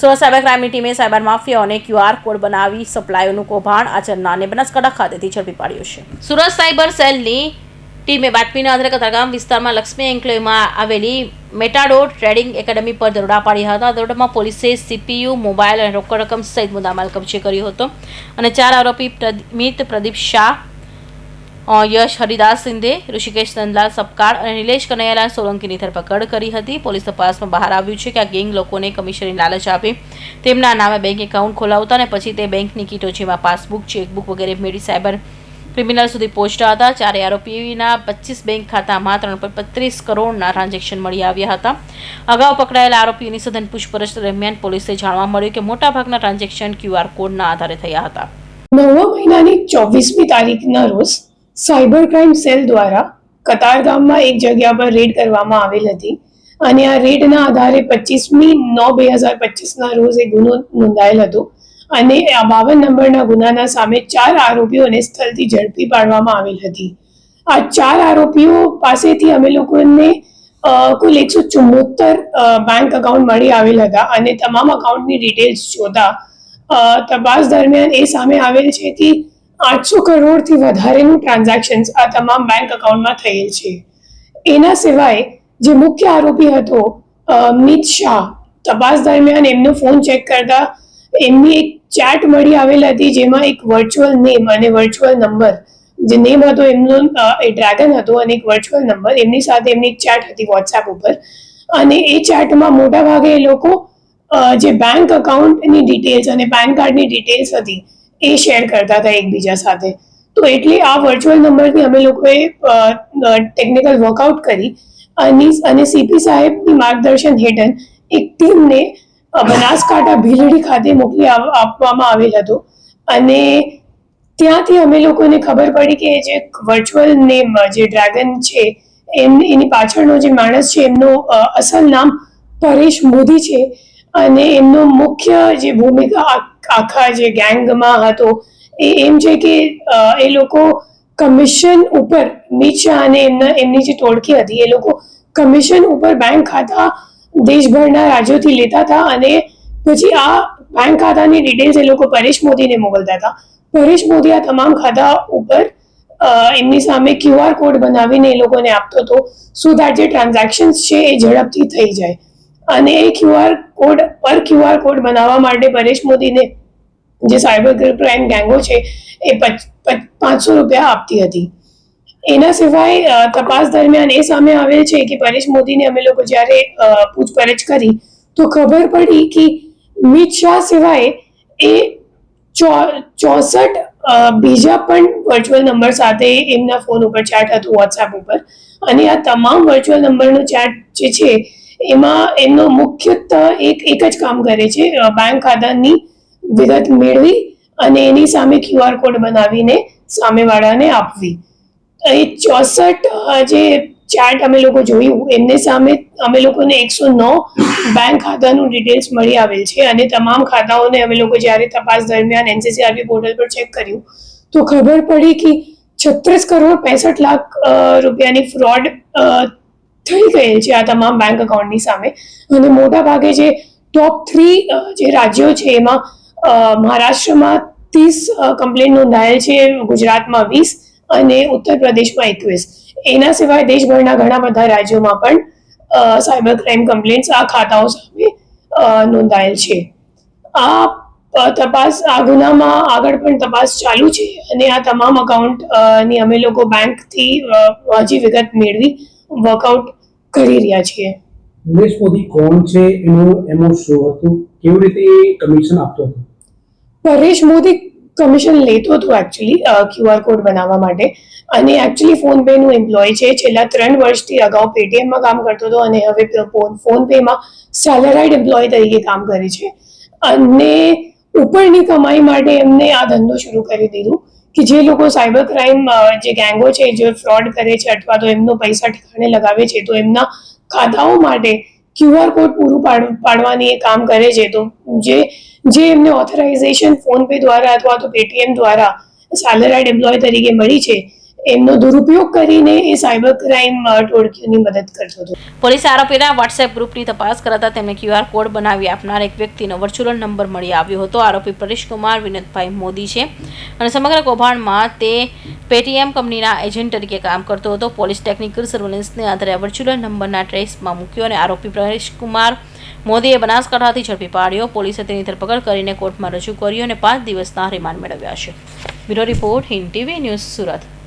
Surat cyber ક્રાઇમની ટીમે cyber માફિયાઓને QR code બનાવી સપ્લાયોનું કૌભાંડ આચરનારને બનાસકાંઠા ખાતેથી ઝડપી પાડ્યું છે. સુરત સાયબર સેલની ટીમે બાતમીના આધારે કતારગામ વિસ્તારમાં લક્ષ્મી એન્ક્લેવમાં આવેલી મેટાડોર ટ્રેડિંગ એકેડમી પર દરોડા પાડ્યા હતા. દરોડામાં પોલીસે સીપીયુ, મોબાઈલ અને રોકડ રકમ સહિત મુદ્દામાલ કબજે કર્યો હતો. અને ચાર આરોપી પ્રદમિત પ્રદીપ શાહ યશ હરિદાસ સિંધે, ઋષિકેશ નંદલાલ સપકાળ અને નિલેશ કનૈયાલાલ સોલંકીની ધરપકડ કરી હતી. પોલીસ તપાસમાં બહાર આવ્યું છે કે આ ગેંગ લોકોને કમિશનની લાલચ આપી. તેમના નામે બેંક એકાઉન્ટ ખોલાવતા અને પછી તે બેંકની કીટો જેમાં પાસબુક, ચેકબુક વગેરે મેળવી સાયબર ક્રિમિનલ સુધી પહોંચતા હતા. ચારે આરોપીના પચીસ બેંક ખાતામાં ત્રણ પોઈન્ટ બત્રીસ કરોડના ટ્રાન્ઝેક્શન મળી આવ્યા હતા. અગાઉ પકડાયેલા આરોપીઓની સઘન પૂછપરછ દરમિયાન પોલીસે જાણવા મળ્યું કે મોટાભાગના ટ્રાન્ઝેક્શન ક્યુઆર કોડના આધારે થયા હતા. નવમા મહિનાની ચોવીસમી તારીખના રોજ સાયબર ક્રાઇમ સેલ દ્વારા કતારગામમાં એક જગ્યા પર રેડ કરવામાં આવેલ હતી અને આ રેડના આધારે પચીસમી નવ બે હજાર પચીસના રોજ એ ગુનો નોંધાયેલ હતો અને આ બાવન નંબરના ગુનાના સામે ચાર આરોપીઓને સ્થળથી ઝડપી પાડવામાં આવેલ હતી. આ ચાર આરોપીઓ પાસેથી અમે લોકોને કુલ એકસો ચુમ્મોતર બેંક અકાઉન્ટ મળી આવેલ હતા અને તમામ અકાઉન્ટની ડિટેલ્સ જોતા તપાસ દરમિયાન એ સામે આવેલ છે કે આઠસો કરોડથી વધારેનું ટ્રાન્ઝેક્શન્સ આ તમામ બેંક અકાઉન્ટમાં થયેલ છે. એના સિવાય જે મુખ્ય આરોપી હતો અમિત મિત શાહ, તપાસ દરમિયાન એમનો ફોન ચેક કરતા એમની એક ચેટ મળી આવેલ હતી જેમાં એક વર્ચ્યુઅલ નેમ અને વર્ચ્યુઅલ નંબર જે નેમ હતો એમનો એ ડ્રેગન હતો અને એક વર્ચ્યુઅલ નંબર એમની સાથે એમની એક ચેટ હતી વોટ્સએપ ઉપર. અને એ ચેટમાં મોટા ભાગે એ લોકો જે બેંક અકાઉન્ટની ડિટેલ્સ અને પેન કાર્ડની ડિટેલ્સ હતી એ શેર કરતા હતા એકબીજા સાથે. તો એટલે આ વર્ચ્યુઅલ નંબરથી અમે લોકોએ ટેકનિકલ વર્કઆઉટ કરી અને અને સીપી સાહેબની માર્ગદર્શન હેઠળ એક ટીમને બનાસકાંઠા ભીલડી ખાતે મોકલી આપવામાં આવેલ હતો. અને ત્યાંથી અમે લોકોને ખબર પડી કે જે વર્ચ્યુઅલ નેમ જે ડ્રેગન છે, એમ, એની પાછળનો જે માણસ છે, એમનું અસલ નામ પરેશ મોદી છે. અને એમનો મુખ્ય જે ભૂમિકા આખા જે ગેંગમાં હતો, એ એમ છે કે એ લોકો કમિશન ઉપર નીચા અને એમના, એમની જે ટોળકી હતી, એ લોકો કમિશન ઉપર બેંક ખાતા દેશભરના રાજ્યોથી લેતા હતા અને પછી આ બેંક ખાતાની ડિટેલ્સ એ લોકો પરેશ મોદીને મોકલતા હતા. પરેશ મોદી આ તમામ ખાતા ઉપર એમની સામે ક્યુઆર કોડ બનાવીને એ લોકોને આપતો હતો સો દેટ જે ટ્રાન્ઝેક્શન્સ છે એ ઝડપથી થઈ જાય. અને એ ક્યુઆર કોડ પર ક્યુઆર કોડ બનાવવા માટે પરેશ મોદીને જે સાયબર ક્રાઇમ ગેંગો છે, એ પચ- પચ- પાંચસો રૂપિયા આપતી હતી. એના સિવાય તપાસ દરમિયાન એ સામે આવેલ છે કે પરેશ મોદીને અમે લોકો જ્યારે પૂછપરછ કરી, તો ખબર પડી કે મિત શાહ સિવાય એ ચોસઠ બીજા પણ વર્ચ્યુઅલ નંબર સાથે એમના ફોન ઉપર ચેટ હતું વોટ્સએપ ઉપર. અને આ તમામ વર્ચ્યુઅલ નંબરનો ચેટ જે છે એમાં એમનો મુખ્યત્વ એક એક જ કામ કરે છે બેંક ખાતાની વિગત મેળવી અને એની સામે ક્યુઆર કોડ બનાવીને સામેવાળાને આપવી. એ ચોસઠ જે ચાર્ટ અમે લોકો જોયું, એમને સામે અમે લોકોને એકસો નવ બેંક ખાતાનું ડિટેલ્સ મળી આવેલ છે અને તમામ ખાતાઓને અમે લોકો જ્યારે તપાસ દરમિયાન એનસીસીઆરબી પોર્ટલ પર ચેક કર્યું, તો ખબર પડી કે છત્રીસ કરોડ, પેસઠ લાખ રૂપિયાની ફ્રોડ થઈ ગયેલ છે આ તમામ બેંક અકાઉન્ટની સામે. અને મોટા ભાગે જે ટોપ થ્રી જે રાજ્યો છે એમાં મહારાષ્ટ્રમાં ત્રીસ કમ્પ્લેન નોંધાયેલ છે, ગુજરાતમાં વીસ અને ઉત્તર પ્રદેશમાં એકવીસ. એના સિવાય દેશભરના ઘણા બધા રાજ્યોમાં પણ સાયબર ક્રાઇમ કમ્પ્લેન્ટ્સ આ ખાતાઓ સામે નોંધાયેલ છે. આ તપાસ, આ ગુનામાં આગળ પણ તપાસ ચાલુ છે અને આ તમામ અકાઉન્ટની અમે લોકો બેંકથી હજી વિગત મેળવી વર્કઆઉટ કરી રહ્યા છીએ. નરેશ મોદી કોણ છે? એનું એનું શું હતું? કેવી રીતે કમિશન આપતો હતો? પરેશ મોદી કમિશન લેતો હતો એકચ્યુઅલી ક્યુઆર કોડ બનાવવા માટે. અને એકચ્યુઅલી ફોન પે નું એમ્પ્લોય છે. છેલ્લા ત્રણ વર્ષથી અગાઉ પેટીએમમાં કામ કરતો હતો અને હવે ફોન પેમાં સેલેરાઇડ એમ્પ્લોય તરીકે કામ કરે છે. અને ઉપરની કમાઈ માટે એમને આ ધંધો શરૂ કરી દીધું. કે જે લોકો સાયબર ક્રાઇમ જે ગેંગો છે, જે ફ્રોડ કરે છે અથવા તો એમનો પૈસા ઠેકાણે લગાવે છે, તો એમના ખાતાઓ માટે ક્યુઆર કોડ પૂરું પાડ, પાડવાની એ કામ કરે છે. તો જે જે એમને ઓથોરાઇઝેશન ફોન પે દ્વારા અથવા તો પેટીએમ દ્વારા સેલરાઇડ એમ્પ્લોય તરીકે મળી છે એમનો દુરુપયોગ કરીને એ સાયબર ક્રાઇમ ટોળકીઓની મદદ કરતો હતો. પોલીસ આરોપીના વોટ્સએપ ગ્રુપની તપાસ કરાતા તેમને ક્યુઆર કોડ બનાવી આપનાર એક વ્યક્તિનો વર્ચ્યુઅલ નંબર મળી આવ્યો હતો. આરોપી પરેશકુમાર વિનોદભાઈ મોદી છે. અને સમગ્ર કૌભાંડમાં તે પેટીએમ કંપનીના એજન્ટ તરીકે કામ કરતો હતો. પોલીસ ટેકનિકલ સર્વેલન્સને આધારે વર્ચ્યુઅલ નંબરના ટ્રેસમાં મૂક્યો અને આરોપી પરેશકુમાર મોદીએ બનાસકાંઠાથી ઝડપી પાડ્યો. પોલીસે તેની ધરપકડ કરીને કોર્ટમાં રજૂ કર્યો અને પાંચ દિવસના રિમાન્ડ મેળવ્યા છે. Bureau report Hind TV news Surat.